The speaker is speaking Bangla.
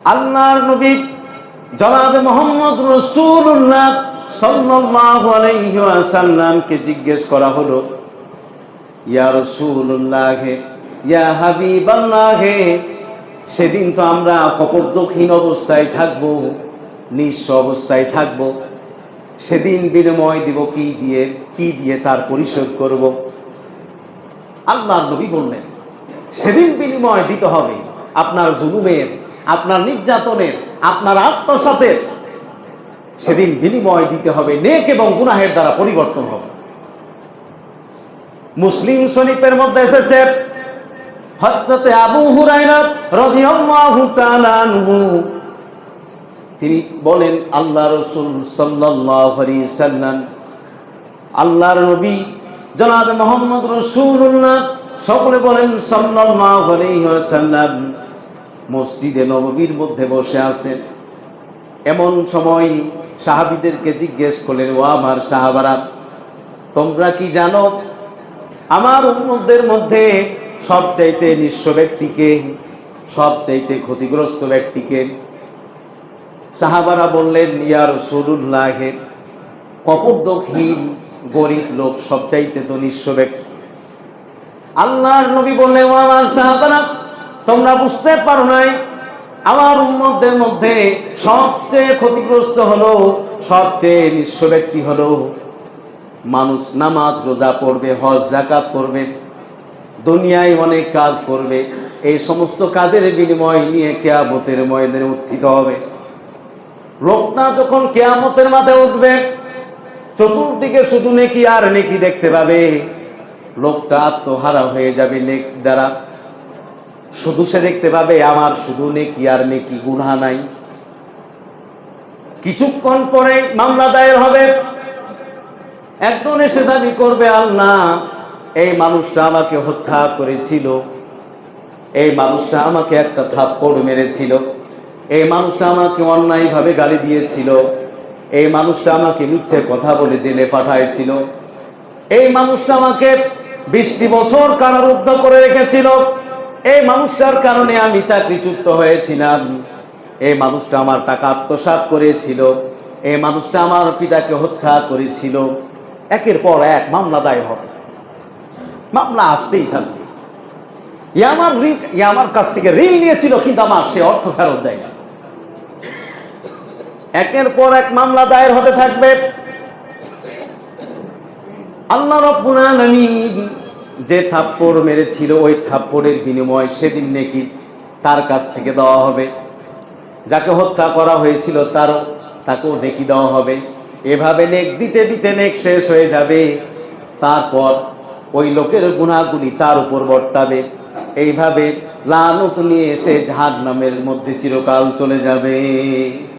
আল্লাহর নবী জনাবে মোহাম্মদ রসুল্লাহ সাল্লাল্লাহু আলাইহি ওয়াসাল্লামকে জিজ্ঞেস করা হলো, ইয়া রসুল্লাহ ইয়া হাবিবাল্লাহ, সেদিন তো আমরা কপর্দকহীন অবস্থায় থাকব, নিঃস্ব অবস্থায় থাকব, সেদিন বিনিময় দিব কি দিয়ে কি দিয়ে তার পরিশোধ করব? আল্লাহর নবী বললেন, সেদিন বিনিময় দিতে হবে আপনার জুলুমের আপনার নির্যাতনের, আপনার আত্মসাতের, সেদিন বিনিময় দিতে হবে, নেক এবং গুনাহের দ্বারা পরিবর্তন হবে। মুসলিম শরীফের মধ্যে এসেছে হজরতে আবু হুরাইরা তিনি বলেন, আল্লাহ রসুল সাল্লাল্লাহু আলাইহি সাল্লাম, আল্লাহর নবী জনাবে মোহাম্মদ রসুল্লাহ সকলে বলেন সাল্লাল্লাহু আলাইহি ওয়াসাল্লাম মসজিদে নববীর মধ্যে বসে আছেন। এমন সময় সাহাবীদেরকে জিজ্ঞেস করলেন, ও আমার সাহাবারা, তোমরা কি জানো, আমার উন্মতদের মধ্যে সবচাইতে নিঃস্ব ব্যক্তিকে সবচাইতে ক্ষতিগ্রস্ত ব্যক্তিকে সাহাবারা বললেন, ইয়া রসুল্লাহে কপর্দকহীন গরিব লোক সবচাইতে তো নিঃস্ব ব্যক্তি। আল্লাহর নবী বললেন, ও আমার সাহাবারা তোমরা বুঝতে পারো নাই, আমার উম্মতদের মধ্যে সবচেয়ে ক্ষতিগ্রস্ত হলো, সবচেয়ে নিঃস্ব ব্যক্তি হলো মানুষ নামাজ, রোজা পড়বে, হজ জাকাত করবে, দুনিয়ায় অনেক কাজ করবে, এই সমস্ত কাজের বিনিময় নিয়ে কেয়ামতের ময়দানে উত্থিত হবে। লোকটা যখন কেয়ামতের মাথায় উঠবে, চতুর্দিকে শুধু নেকি আর নেকি দেখতে পাবে। লোকটা আত্মহারা হয়ে যাবে নেক দ্বারা। শুধু সে দেখতে পাবে, আমার শুধু নেকি আর নেকি গুনহা নাই। কিছুক্ষণ পরে মামলা দায়ের হবে। একজন এসে দাবি করবে, আল্লাহ, এই মানুষটা আমাকে হত্যা করেছিল। এই মানুষটা আমাকে একটা থাপ্পড় মেরেছিল। এই মানুষটা আমাকে অন্যায়ভাবে গালি দিয়েছিল। এই মানুষটা আমাকে মিথ্যে কথা বলে জেলে পাঠাইছিল। এই মানুষটা আমাকে বৃষ্টি বছর কারারুদ্ধ করে রেখেছিল। এই মানুষটার কারণে আমি চাকরিচ্যুত হয়েছিলাম। এই মানুষটা আমার টাকা আত্মসাৎ করেছিল। এই মানুষটা আমার পিতাকে হত্যা করেছিল। একের পর এক মামলা দায়ের হবে। মামলা আসতেই থাকবে। এ আমার ঋণ, এ আমার কাছ থেকে ঋণ নিয়েছিল, কিন্তু আমার সে অর্থ ফেরত দেয় না। একের পর এক মামলা দায়ের হতে থাকবে। আল্লাহ রব্বুল আলামিন যে থাপ্পড় মেরেছিল ওই থাপ্পড়ের বিনিময় সেদিন নাকি তার কাছ থেকে দেওয়া হবে। যাকে হত্যা করা হয়েছিল তারও, তাকেও নেকি দেওয়া হবে। এভাবে নেক দিতে দিতে নেক শেষ হয়ে যাবে। তারপর ওই লোকের গুণাগুলি তার উপর বর্তাবে। এইভাবে লানত নিয়ে এসে জাহান্নামের মধ্যে চিরকাল চলে যাবে।